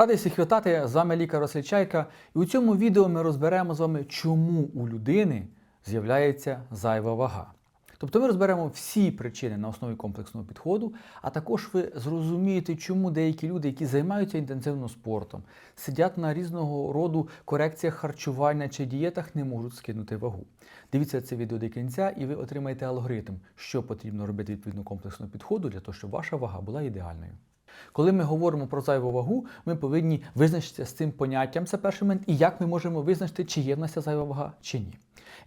Радий всіх вітати, з вами лікар Василь І у цьому відео ми розберемо з вами, чому у людини з'являється зайва вага. Тобто ми розберемо всі причини на основі комплексного підходу, а також ви зрозумієте, чому деякі люди, які займаються інтенсивно спортом, сидять на різного роду корекціях харчування чи дієтах, не можуть скинути вагу. Дивіться це відео до кінця, і ви отримаєте алгоритм, що потрібно робити відповідно комплексного підходу для того, щоб ваша вага була ідеальною. Коли ми говоримо про зайву вагу, ми повинні визначитися з цим поняттям, це перший момент, і як ми можемо визначити, чи є в нас ця зайва вага, чи ні.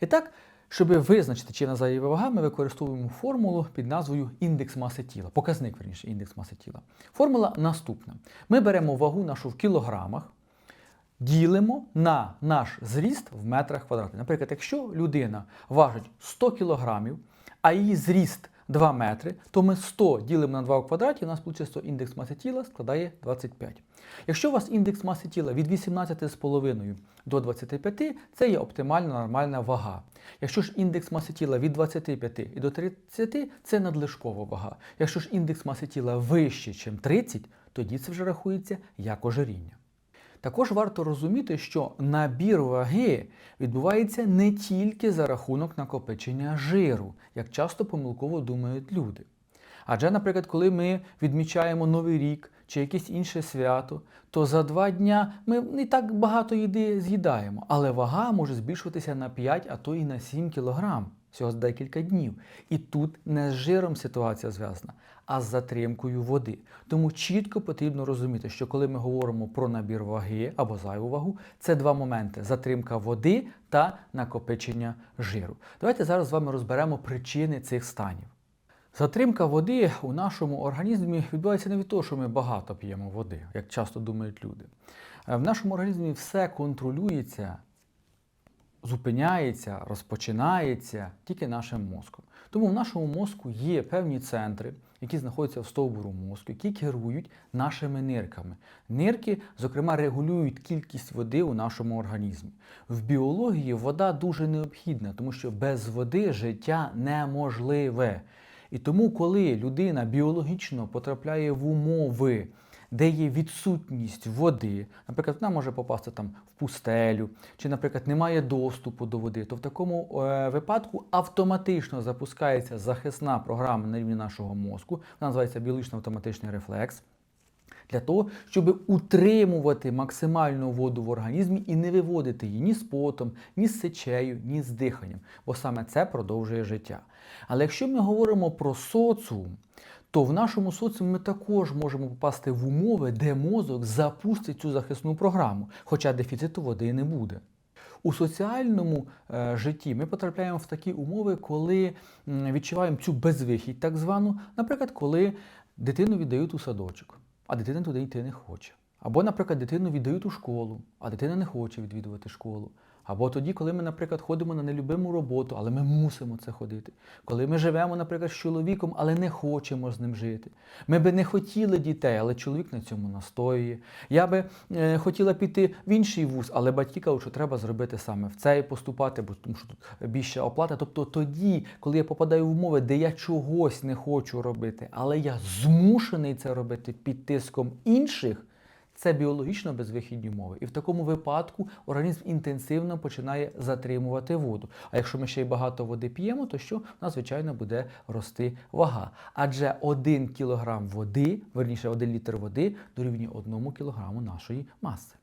І так, щоб визначити, чи в нас зайва вага, ми використовуємо формулу під назвою індекс маси тіла, показник, верніше, індекс маси тіла. Формула наступна. Ми беремо вагу нашу в кілограмах, ділимо на наш зріст в метрах квадратних. Наприклад, якщо людина важить 100 кілограмів, а її зріст 2 метри, то ми 100 ділимо на 2 в квадраті, у нас вийде, індекс маси тіла складає 25. Якщо у вас індекс маси тіла від 18,5 до 25, це є оптимальна нормальна вага. Якщо ж індекс маси тіла від 25 і до 30, це надлишкова вага. Якщо ж індекс маси тіла вище, ніж 30, тоді це вже рахується як ожиріння. Також варто розуміти, що набір ваги відбувається не тільки за рахунок накопичення жиру, як часто помилково думають люди. Адже, наприклад, коли ми відмічаємо Новий рік чи якесь інше свято, то за два дня ми не так багато їди з'їдаємо, але вага може збільшуватися на 5, а то і на 7 кілограм всього за декілька днів. І тут не з жиром ситуація зв'язана, а з затримкою води. Тому чітко потрібно розуміти, що коли ми говоримо про набір ваги або зайву вагу, це два моменти: затримка води та накопичення жиру. Давайте зараз з вами розберемо причини цих станів. Затримка води у нашому організмі відбувається не від того, що ми багато п'ємо води, як часто думають люди. Е, В нашому організмі все контролюється, зупиняється, розпочинається тільки нашим мозком. Тому в нашому мозку є певні центри, які знаходяться в стовбуру мозку, які керують нашими нирками. Нирки, зокрема, регулюють кількість води у нашому організмі. В біології вода дуже необхідна, тому що без води життя неможливе. І тому, коли людина біологічно потрапляє в умови, де є відсутність води, наприклад, вона може попасти там в пустелю, чи, наприклад, немає доступу до води, то в такому е, випадку автоматично запускається захисна програма на рівні нашого мозку, вона називається біологічно автоматичний рефлекс. Для того, щоб утримувати максимальну воду в організмі і не виводити її ні з потом, ні з сечею, ні з диханням, бо саме це продовжує життя. Але якщо ми говоримо про соціум, то в нашому соціумі ми також можемо попасти в умови, де мозок запустить цю захисну програму, хоча дефіциту води не буде. У соціальному е, житті ми потрапляємо в такі умови, коли відчуваємо цю безвихідь, так звану, наприклад, коли дитину віддають у садочок, а дитина туди йти не хоче. Або, наприклад, дитину віддають у школу, а дитина не хоче відвідувати школу. Або тоді, коли ми, наприклад, ходимо на нелюбиму роботу, але ми мусимо це ходити. Коли ми живемо, наприклад, з чоловіком, але не хочемо з ним жити. Ми би не хотіли дітей, але чоловік на цьому настоює. Я би е, хотіла піти в інший вуз, але батьки кажуть, що треба зробити саме в цей поступати, бо тому що тут більша оплата. Тобто тоді, коли я попадаю в умови, де я чогось не хочу робити, але я змушений це робити під тиском інших. Це біологічно безвихідні умови. І в такому випадку організм інтенсивно починає затримувати воду. А якщо ми ще й багато води п'ємо, то що в нас, звичайно, буде рости вага. Адже 1 кілограм води, верніше 1 літр води, дорівнює 1 кілограму нашої маси.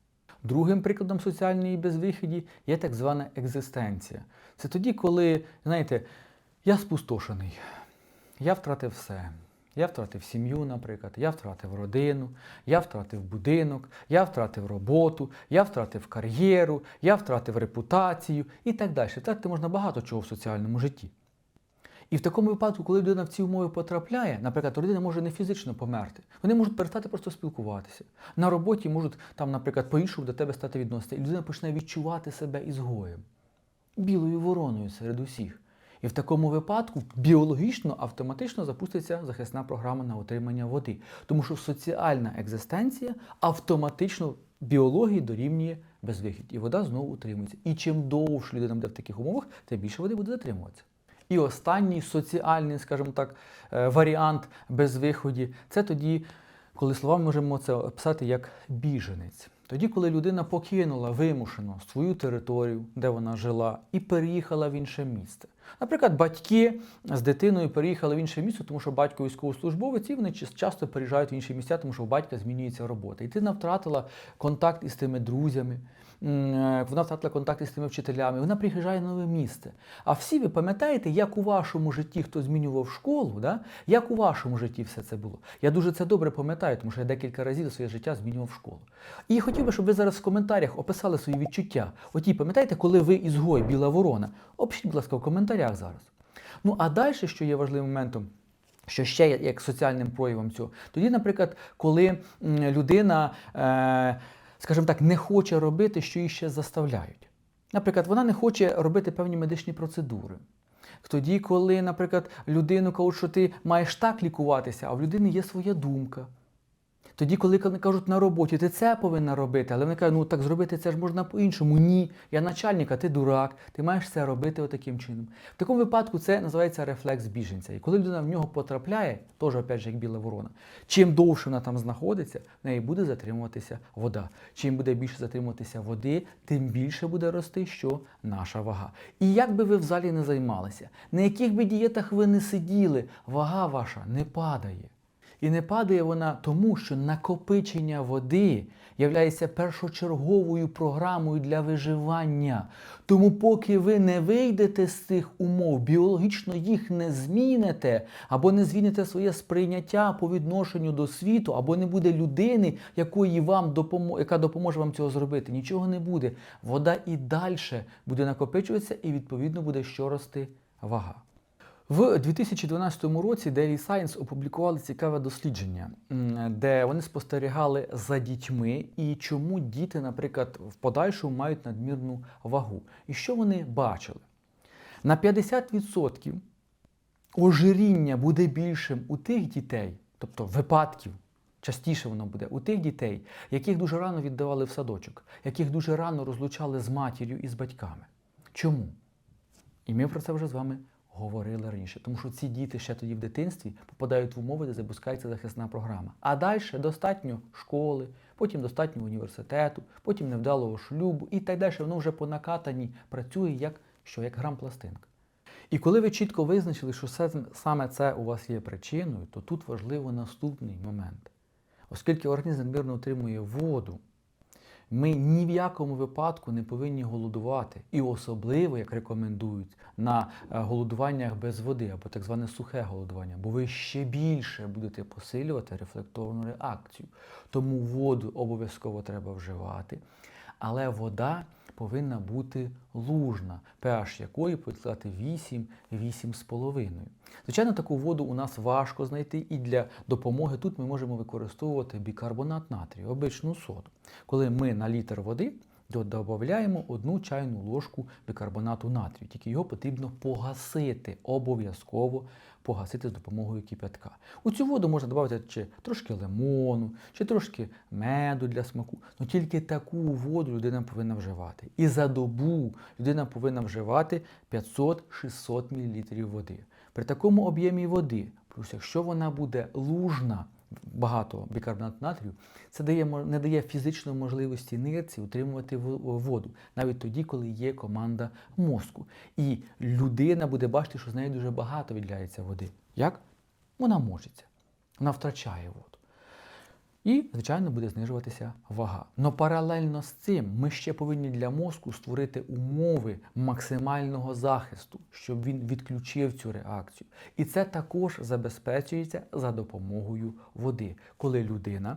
Другим прикладом соціальної безвихіді є так звана екзистенція. Це тоді, коли, знаєте, я спустошений, я втратив все. Я втратив сім'ю, наприклад, я втратив родину, я втратив будинок, я втратив роботу, я втратив кар'єру, я втратив репутацію і так далі. Втратити можна багато чого в соціальному житті. І в такому випадку, коли людина в ці умови потрапляє, наприклад, людина може не фізично померти. Вони можуть перестати просто спілкуватися. На роботі можуть там, наприклад, по-іншому до тебе стати відносити. І людина почне відчувати себе ізгоєм, білою вороною серед усіх. І в такому випадку біологічно автоматично запуститься захисна програма на отримання води. Тому що соціальна екзистенція автоматично біології дорівнює безвихідь. І вода знову утримується. І чим довше людина буде в таких умовах, тим більше води буде затримуватися. І останній соціальний, скажімо так, е, варіант безвиході це тоді, коли словами можемо це описати як біженець. Тоді, коли людина покинула вимушено свою територію, де вона жила, і переїхала в інше місце. Наприклад, батьки з дитиною переїхали в інше місце, тому що батько військовослужбовець, і вони часто переїжджають в інші місця, тому що у батька змінюється робота. І дитина втратила контакт із тими друзями, вона втратила контакт із тими вчителями, вона приїжджає в нове місце. А всі ви пам'ятаєте, як у вашому житті хто змінював школу, да? як у вашому житті все це було? Я дуже це добре пам'ятаю, тому що я декілька разів своє життя змінював школу. І хотів би, щоб ви зараз в коментарях описали свої відчуття. Оті, пам'ятаєте, коли ви ізгой Біла Ворона? Опишіть, будь ласка, в коментарях зараз. Ну а далі, що є важливим моментом, що ще як соціальним проявом цього, тоді, наприклад, коли людина, е, скажімо так, не хоче робити, що її ще заставляють. Наприклад, вона не хоче робити певні медичні процедури. Тоді, коли, наприклад, людину кажуть, що ти маєш так лікуватися, а в людини є своя думка. Тоді, коли кажуть на роботі, ти це повинна робити, але вони кажуть, ну так зробити це ж можна по-іншому. Ні, я начальник, а ти дурак, ти маєш це робити отаким чином. В такому випадку це називається рефлекс біженця. І коли людина в нього потрапляє, теж опять же як біла ворона, чим довше вона там знаходиться, в неї буде затримуватися вода. Чим буде більше затримуватися води, тим більше буде рости що наша вага. І як би ви в залі не займалися, на яких би дієтах ви не сиділи, вага ваша не падає. І не падає вона тому, що накопичення води являється першочерговою програмою для виживання. Тому, поки ви не вийдете з цих умов, біологічно їх не зміните, або не зміните своє сприйняття по відношенню до світу, або не буде людини, якої вам допомо... яка допоможе вам цього зробити. Нічого не буде. Вода і далі буде накопичуватися, і відповідно буде що рости вага. В 2012 році Daily Science опублікували цікаве дослідження, де вони спостерігали за дітьми і чому діти, наприклад, в подальшому мають надмірну вагу. І що вони бачили? На 50% ожиріння буде більшим у тих дітей, тобто випадків. Частіше воно буде у тих дітей, яких дуже рано віддавали в садочок, яких дуже рано розлучали з матір'ю і з батьками. Чому? І ми про це вже з вами говорили раніше. Тому що ці діти ще тоді в дитинстві попадають в умови, де запускається захисна програма. А далі достатньо школи, потім достатньо університету, потім невдалого шлюбу і так далі. Воно вже по накатанні працює як, що, як грам-пластинка. І коли ви чітко визначили, що саме це у вас є причиною, то тут важливо наступний момент. Оскільки організм надмірно отримує воду, ми ні в якому випадку не повинні голодувати. І особливо, як рекомендують, на е, голодуваннях без води або так зване сухе голодування, бо ви ще більше будете посилювати рефлекторну реакцію. тому воду обов'язково треба вживати. Але вода повинна бути лужна, pH якої повинна 8, 8,5. Звичайно, таку воду у нас важко знайти, і для допомоги тут ми можемо використовувати бікарбонат натрію, обичну соду. Коли ми на літр води додаємо одну чайну ложку бікарбонату натрію, тільки його потрібно погасити, обов'язково погасити з допомогою кип'ятка. У цю воду можна додати чи трошки лимону, чи трошки меду для смаку. Ну тільки таку воду людина повинна вживати. І за добу людина повинна вживати 500-600 мл води. При такому об'ємі води, плюс якщо вона буде лужна, багато бікарбонату натрію, це дає, не дає фізичної можливості нирці утримувати воду, навіть тоді, коли є команда мозку. І людина буде бачити, що з неї дуже багато відляється води. Як? Вона мочиться, вона втрачає воду. І, звичайно, буде знижуватися вага. Но паралельно з цим ми ще повинні для мозку створити умови максимального захисту, щоб він відключив цю реакцію. І це також забезпечується за допомогою води, коли людина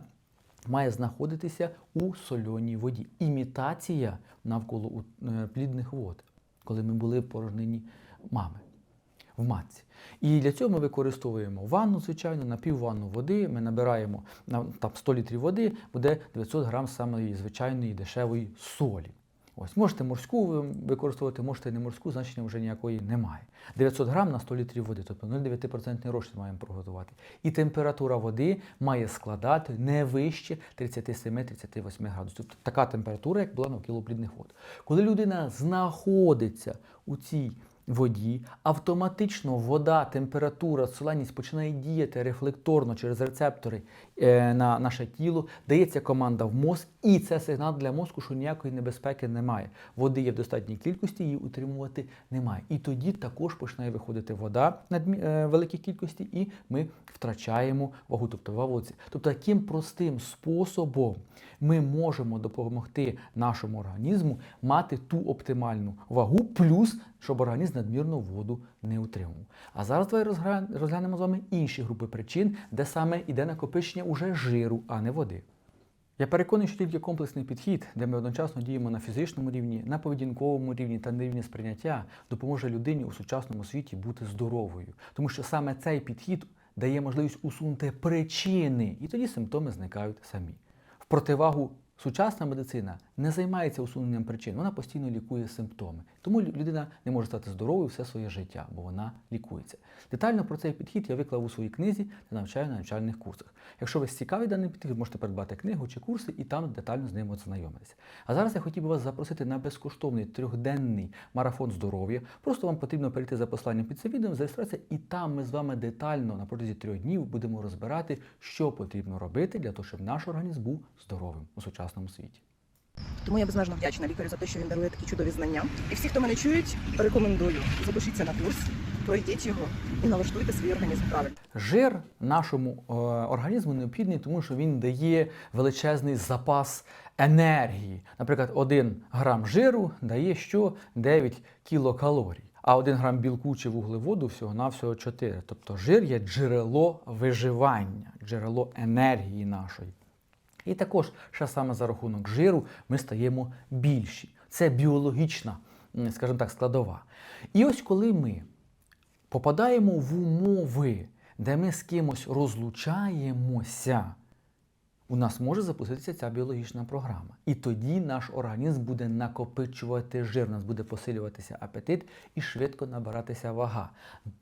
має знаходитися у сольоній воді. Імітація навколо е, плідних вод, коли ми були порожнині мами в матці. І для цього ми використовуємо ванну, звичайно, на півванну води. Ми набираємо на там 100 літрів води, буде 900 грам самої звичайної дешевої солі. Ось, можете морську використовувати, можете не морську, значення вже ніякої немає. 900 грам на 100 літрів води, тобто 0,9% розчин маємо приготувати. І температура води має складати не вище 37-38 градусів. Тобто така температура, як була навколо плідних вод. Коли людина знаходиться у цій воді, автоматично вода, температура, соленість починає діяти рефлекторно через рецептори на наше тіло, дається команда в мозк, і це сигнал для мозку, що ніякої небезпеки немає. Води є в достатній кількості, її утримувати немає. І тоді також починає виходити вода в великій кількості, і ми втрачаємо вагу, тобто вавоці. Тобто таким простим способом ми можемо допомогти нашому організму мати ту оптимальну вагу, плюс щоб організм надмірну воду не утримував. А зараз давай розглянемо з вами інші групи причин, де саме йде накопичення уже жиру, а не води. Я переконаний, що тільки комплексний підхід, де ми одночасно діємо на фізичному рівні, на поведінковому рівні та на рівні сприйняття, допоможе людині у сучасному світі бути здоровою. Тому що саме цей підхід дає можливість усунути причини, і тоді симптоми зникають самі. В противагу сучасна медицина не займається усуненням причин, вона постійно лікує симптоми. Тому людина не може стати здоровою все своє життя, бо вона лікується. Детально про цей підхід я виклав у своїй книзі та навчаю на навчальних курсах. Якщо ви цікавий даний підхід, можете придбати книгу чи курси і там детально з ним ознайомитися. А зараз я хотів би вас запросити на безкоштовний трьохденний марафон здоров'я. Просто вам потрібно перейти за посланням під цим відео, зареєструватися, і там ми з вами детально на протязі трьох днів будемо розбирати, що потрібно робити для того, щоб наш організм був здоровим у сучасному світі. Тому я безмежно вдячна лікарю за те, що він дарує такі чудові знання. І всі, хто мене чують, рекомендую запишіться на курс, пройдіть його і налаштуйте свій організм правильно. Жир нашому е, організму необхідний, тому що він дає величезний запас енергії. Наприклад, 1 грам жиру дає що 9 кілокалорій, а 1 грам білку чи вуглеводу всього-навсього 4. Тобто жир є джерело виживання, джерело енергії нашої. І також ще саме за рахунок жиру ми стаємо більші. Це біологічна, скажімо так, складова. І ось коли ми попадаємо в умови, де ми з кимось розлучаємося, у нас може запуститися ця біологічна програма. І тоді наш організм буде накопичувати жир, у нас буде посилюватися апетит і швидко набиратися вага.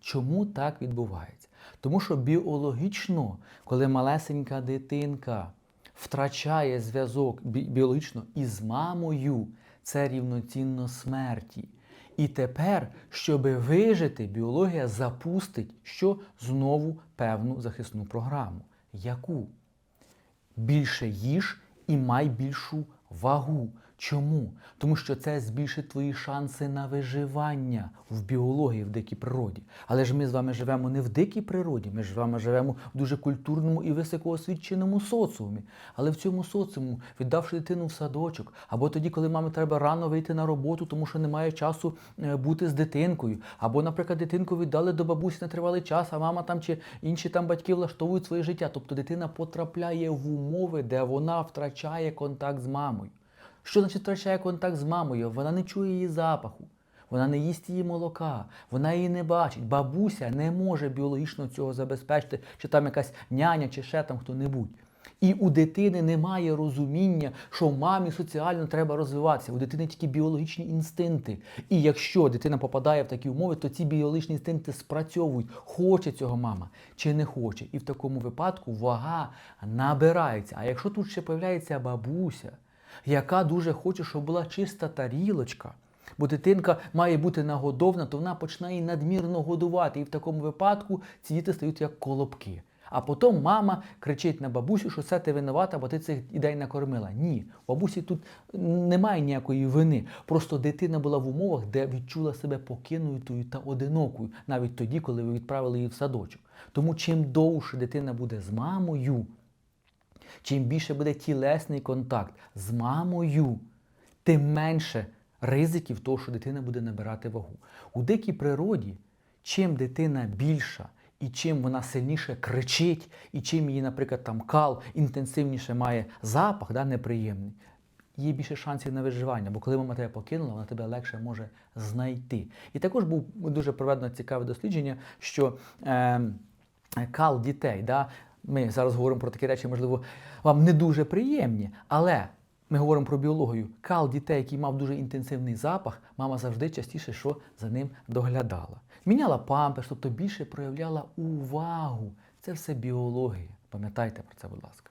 Чому так відбувається? Тому що біологічно, коли малесенька дитинка втрачає зв'язок бі- біологічно із мамою, це рівноцінно смерті. І тепер, щоб вижити, біологія запустить що знову певну захисну програму. Яку? більше їж і май більшу вагу. Чому? Тому що це збільшить твої шанси на виживання в біології, в дикій природі. Але ж ми з вами живемо не в дикій природі, ми ж з вами живемо в дуже культурному і високоосвіченому соціумі. Але в цьому соціуму, віддавши дитину в садочок, або тоді, коли мамі треба рано вийти на роботу, тому що немає часу е, бути з дитинкою, або, наприклад, дитинку віддали до бабусі на тривалий час, а мама там чи інші там батьки влаштовують своє життя. Тобто дитина потрапляє в умови, де вона втрачає контакт з мамою. Що значить втрачає контакт з мамою? Вона не чує її запаху, вона не їсть її молока, вона її не бачить. Бабуся не може біологічно цього забезпечити, чи там якась няня, чи ще там хто-небудь. І у дитини немає розуміння, що мамі соціально треба розвиватися. У дитини тільки біологічні інстинкти. І якщо дитина попадає в такі умови, то ці біологічні інстинкти спрацьовують, хоче цього мама чи не хоче. І в такому випадку вага набирається. А якщо тут ще появляється бабуся, яка дуже хоче, щоб була чиста тарілочка. Бо дитинка має бути нагодована, то вона починає надмірно годувати. І в такому випадку ці діти стають як колобки. А потім мама кричить на бабусю, що це ти винувата, бо ти цих ідей накормила. Ні, бабусі тут немає ніякої вини. Просто дитина була в умовах, де відчула себе покинутою та одинокою, навіть тоді, коли ви відправили її в садочок. Тому чим довше дитина буде з мамою, чим більше буде тілесний контакт з мамою, тим менше ризиків того, що дитина буде набирати вагу. У дикій природі, чим дитина більша і чим вона сильніше кричить, і чим її, наприклад, там кал інтенсивніше має запах, да, неприємний, є більше шансів на виживання, бо коли мама тебе покинула, вона тебе легше може знайти. І також був дуже проведено цікаве дослідження, що е, кал дітей, да, ми зараз говоримо про такі речі, можливо, вам не дуже приємні, але ми говоримо про біологію. Кал дітей, який мав дуже інтенсивний запах, мама завжди частіше що за ним доглядала. Міняла памперс, тобто більше проявляла увагу. Це все біологія. Пам'ятайте про це, будь ласка.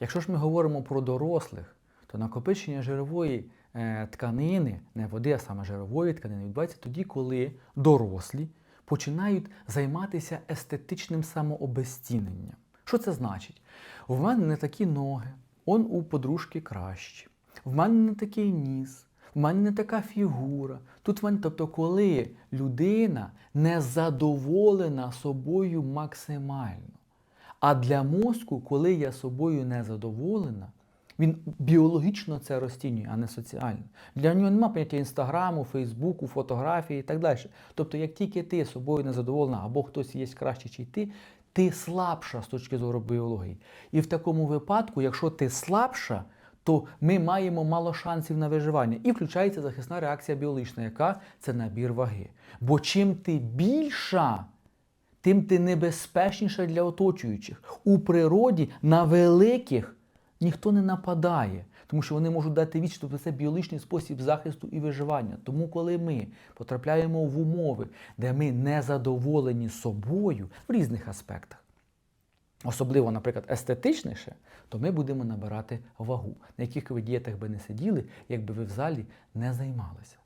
Якщо ж ми говоримо про дорослих, то накопичення жирової е, тканини, не води, а саме жирової тканини, відбувається тоді, коли дорослі починають займатися естетичним самообезціненням. Що це значить? В мене не такі ноги, он у подружки кращі. В мене не такий ніс, в мене не така фігура. Тут в мене, тобто, коли людина не задоволена собою максимально. А для мозку, коли я собою не задоволена, він біологічно це розцінює, а не соціально. Для нього немає поняття інстаграму, фейсбуку, фотографії і так далі. Тобто, як тільки ти собою не задоволена, або хтось є краще, чи ти, ти слабша з точки зору біології. І в такому випадку, якщо ти слабша, то ми маємо мало шансів на виживання. І включається захисна реакція біологічна, яка це набір ваги. Бо чим ти більша, тим ти небезпечніша для оточуючих. У природі на великих ніхто не нападає, тому що вони можуть дати віч, тобто це біологічний спосіб захисту і виживання. Тому, коли ми потрапляємо в умови, де ми не задоволені собою в різних аспектах, особливо, наприклад, естетичніше, то ми будемо набирати вагу, на яких ви дієтах би не сиділи, якби ви в залі не займалися.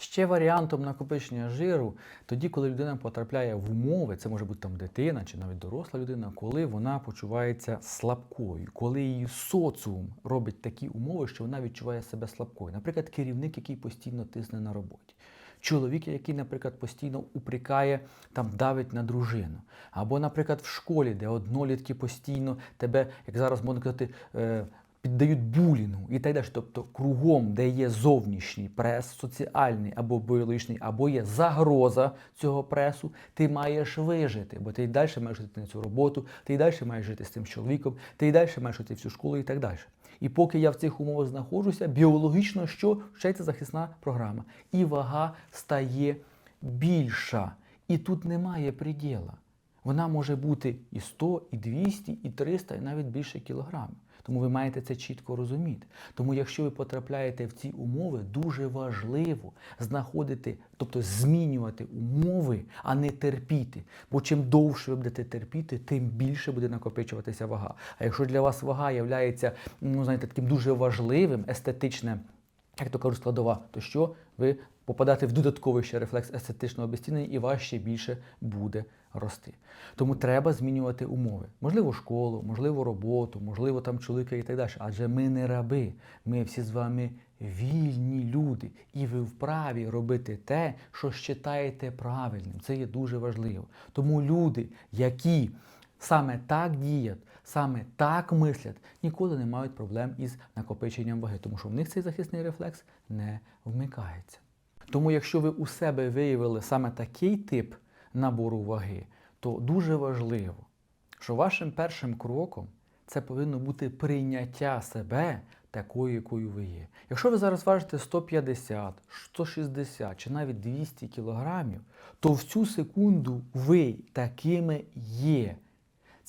Ще варіантом накопичення жиру, тоді, коли людина потрапляє в умови, це може бути там дитина чи навіть доросла людина, коли вона почувається слабкою, коли її соціум робить такі умови, що вона відчуває себе слабкою. Наприклад, керівник, який постійно тисне на роботі. Чоловік, який, наприклад, постійно упрекає, там давить на дружину. Або, наприклад, в школі, де однолітки постійно тебе, як зараз можна казати, е, піддають булінгу і так далі. Тобто кругом, де є зовнішній прес, соціальний або біологічний, або є загроза цього пресу, ти маєш вижити, бо ти й далі маєш жити на цю роботу, ти й далі маєш жити з цим чоловіком, ти й далі маєш жити в цю школу і так далі. І поки я в цих умовах знаходжуся, біологічно що вчається захисна програма. І вага стає більша. І тут немає приділа. Вона може бути і 100, і 200, і 300, і навіть більше кілограмів. Тому ви маєте це чітко розуміти. Тому, якщо ви потрапляєте в ці умови, дуже важливо знаходити, тобто змінювати умови, а не терпіти. Бо чим довше ви будете терпіти, тим більше буде накопичуватися вага. А якщо для вас вага є, ну, знаєте, таким дуже важливим, естетичним, як то кажуть, складова, то що ви попадаєте в додатковий ще рефлекс естетичного обезцінення і вас ще більше буде рости. Тому треба змінювати умови. Можливо, школу, можливо, роботу, можливо, там чоловіка і так далі. Адже ми не раби, ми всі з вами вільні люди, і ви вправі робити те, що вважаєте правильним. Це є дуже важливо. Тому люди, які саме так діють, саме так мислять, ніколи не мають проблем із накопиченням ваги, тому що в них цей захисний рефлекс не вмикається. Тому, якщо ви у себе виявили саме такий тип набору ваги, то дуже важливо, що вашим першим кроком це повинно бути прийняття себе такою, якою ви є. Якщо ви зараз важите 150, 160 чи навіть 200 кілограмів, то в цю секунду ви такими є.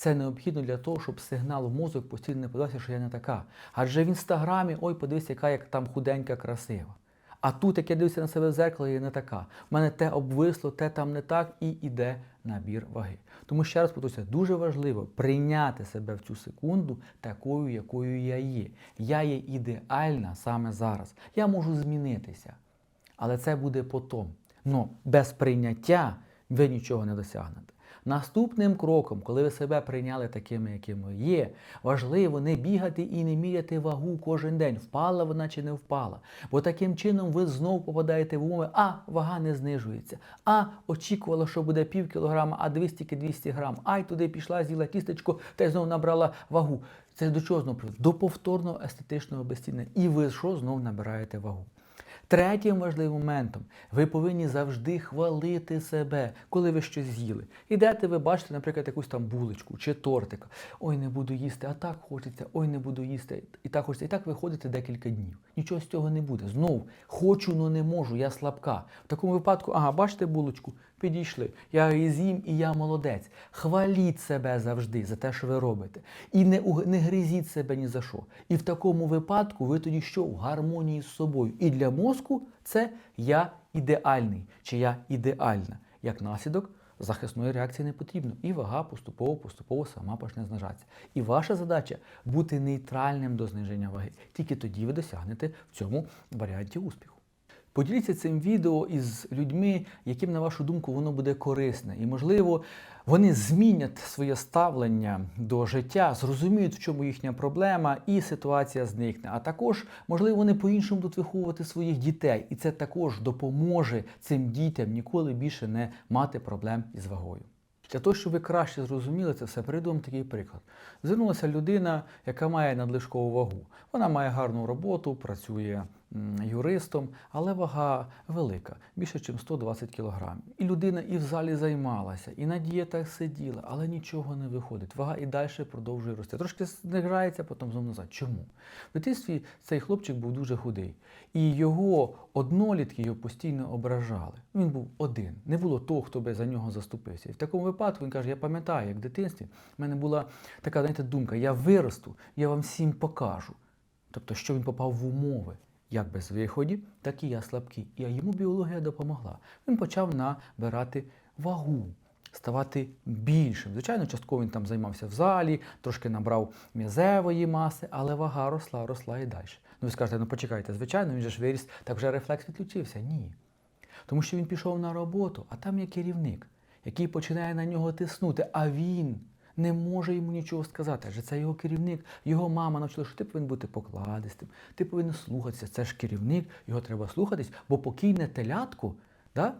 Це необхідно для того, щоб сигнал в мозок постійно не подався, що я не така. Адже в інстаграмі, ой, подивися, яка як там худенька, красива. А тут, як я дивлюся на себе в зеркало, я не така. У мене те обвисло, те там не так, і йде набір ваги. Тому ще раз повторюся, дуже важливо прийняти себе в цю секунду такою, якою я є. Я є ідеальна саме зараз. Я можу змінитися. Але це буде потом. Но без прийняття ви нічого не досягнете. Наступним кроком, коли ви себе прийняли такими, якими є, важливо не бігати і не міряти вагу кожен день, впала вона чи не впала. Бо таким чином ви знову попадаєте в умови, а вага не знижується, а очікувала, що буде пів кілограма, а 200 200 грам. Ай, туди пішла, з'їла тістечко та й знову набрала вагу. Це до чого знову? До повторного естетичного безціння. І ви що знову набираєте вагу? Третім важливим моментом ви повинні завжди хвалити себе, коли ви щось з'їли. Ідете, ви бачите, наприклад, якусь там булочку чи тортика. Ой, не буду їсти, а так хочеться, ой, не буду їсти, і так хочеться. І так ви ходите декілька днів. Нічого з цього не буде. Знову хочу, але не можу, я слабка. В такому випадку, ага, бачите булочку, підійшли. Я її і я молодець. Хваліть себе завжди за те, що ви робите. І не, не гризіть себе ні за що. І в такому випадку ви тоді що в гармонії з собою. І для мозку це я ідеальний чи я ідеальна. Як наслідок, захисної реакції не потрібно. І вага поступово-поступово сама почне знижатися. І ваша задача бути нейтральним до зниження ваги. Тільки тоді ви досягнете в цьому варіанті успіху. Поділіться цим відео із людьми, яким, на вашу думку, воно буде корисне. І, можливо, вони змінять своє ставлення до життя, зрозуміють, в чому їхня проблема, і ситуація зникне. А також, можливо, вони по-іншому будуть виховувати своїх дітей. І це також допоможе цим дітям ніколи більше не мати проблем із вагою. Для того, щоб ви краще зрозуміли це все, приведу вам такий приклад. Звернулася людина, яка має надлишкову вагу. Вона має гарну роботу, працює юристом, але вага велика, більше, ніж 120 кг. І людина і в залі займалася, і на дієтах сиділа, але нічого не виходить. Вага і далі продовжує рости. Трошки знижається, потім знову назад. Чому? В дитинстві цей хлопчик був дуже худий. І його однолітки його постійно ображали. Він був один. Не було того, хто би за нього заступився. І в такому випадку він каже: я пам'ятаю, як в дитинстві в мене була така знаєте, думка: я виросту, я вам всім покажу. Тобто, що він попав в умови, як без виходів, так і я слабкий. І йому біологія допомогла. Він почав набирати вагу, ставати більшим. Звичайно, частково він там займався в залі, трошки набрав м'язевої маси, але вага росла, росла і далі. Ну ви скажете, ну почекайте, звичайно, він же ж виріс, так вже рефлекс відключився. Ні. Тому що він пішов на роботу, а там є керівник, який починає на нього тиснути, а він не може йому нічого сказати. Адже це його керівник, його мама навчила, що ти повинен бути покладистим, ти повинен слухатися. Це ж керівник, його треба слухатись, бо покійне телятко, да?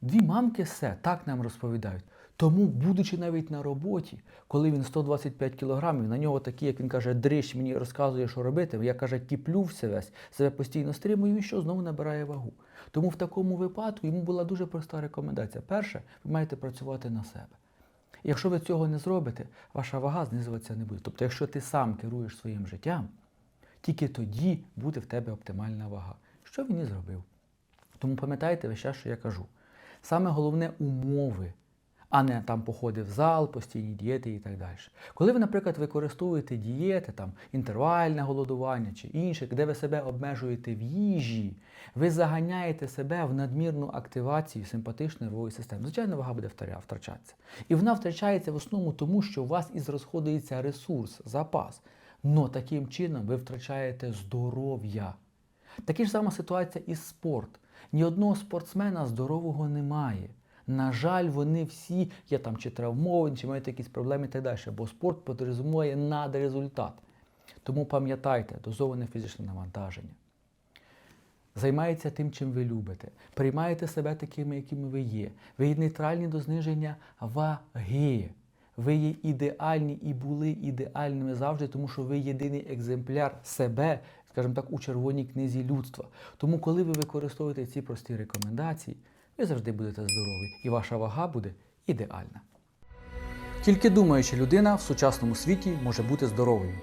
дві мамки все, так нам розповідають. Тому, будучи навіть на роботі, коли він 125 кілограмів, на нього такий, як він каже, дрищ мені розказує, що робити, я каже, кіплювся весь, себе постійно стримую, і що знову набирає вагу. Тому в такому випадку йому була дуже проста рекомендація. Перше, ви маєте працювати на себе. Якщо ви цього не зробите, ваша вага знизуватися не буде. Тобто, якщо ти сам керуєш своїм життям, тільки тоді буде в тебе оптимальна вага. Що він і зробив. Тому пам'ятайте весь час, що я кажу. Саме головне умови, а не там походи в зал, постійні дієти і так далі. Коли ви, наприклад, використовуєте дієти, там інтервальне голодування чи інше, де ви себе обмежуєте в їжі, ви заганяєте себе в надмірну активацію симпатичної нервової системи. Звичайно, вага буде втрачатися. І вона втрачається в основному тому, що у вас із розходується ресурс, запас. Но таким чином ви втрачаєте здоров'я. Така ж сама ситуація і спорт. Ні одного спортсмена здорового немає. На жаль, вони всі є там чи травмовані, чи мають якісь проблеми і так далі. Бо спорт підрозумує надрезультат. Тому пам'ятайте, дозоване фізичне навантаження. Займаєтеся тим, чим ви любите. Приймаєте себе такими, якими ви є. Ви є нейтральні до зниження ваги. Ви є ідеальні і були ідеальними завжди, тому що ви єдиний екземпляр себе, скажімо так, у червоній книзі людства. Тому, коли ви використовуєте ці прості рекомендації, ви завжди будете здорові, і ваша вага буде ідеальна. Тільки думаюча людина в сучасному світі може бути здоровою.